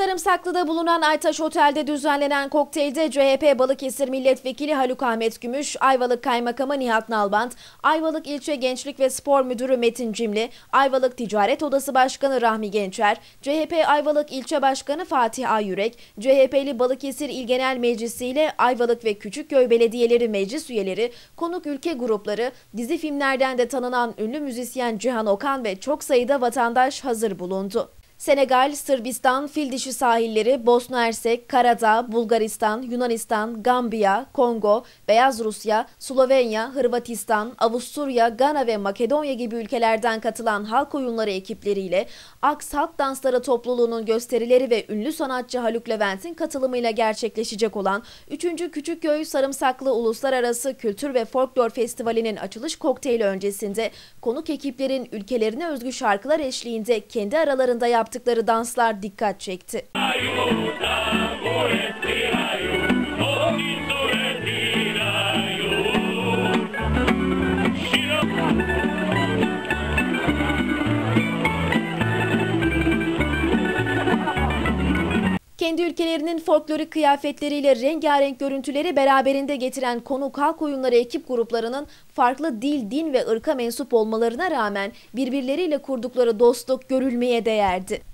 Sarımsaklı'da bulunan Aytaş Otel'de düzenlenen kokteylde CHP Balıkesir Milletvekili Haluk Ahmet Gümüş, Ayvalık Kaymakamı Nihat Nalbant, Ayvalık İlçe Gençlik ve Spor Müdürü Metin Cimli, Ayvalık Ticaret Odası Başkanı Rahmi Gençer, CHP Ayvalık İlçe Başkanı Fatih Ayyürek, CHP'li Balıkesir İl Genel Meclisi ile Ayvalık ve Küçükköy Belediyeleri meclis üyeleri, konuk ülke grupları, dizi filmlerden de tanınan ünlü müzisyen Cihan Okan ve çok sayıda vatandaş hazır bulundu. Senegal, Sırbistan, Fildişi sahilleri, Bosna Hersek, Karadağ, Bulgaristan, Yunanistan, Gambiya, Kongo, Beyaz Rusya, Slovenya, Hırvatistan, Avusturya, Gana ve Makedonya gibi ülkelerden katılan halk oyunları ekipleriyle Aks Halk Dansları topluluğunun gösterileri ve ünlü sanatçı Haluk Levent'in katılımıyla gerçekleşecek olan 3. Küçükköy Sarımsaklı Uluslararası Kültür ve Folklor Festivali'nin açılış kokteyli öncesinde konuk ekiplerin ülkelerine özgü şarkılar eşliğinde kendi aralarında yaptığı yaptıkları danslar dikkat çekti. Kendi ülkelerinin folklorik kıyafetleriyle rengarenk görüntüleri beraberinde getiren konuk halk oyunları ekip gruplarının farklı dil, din ve ırka mensup olmalarına rağmen birbirleriyle kurdukları dostluk görülmeye değerdi.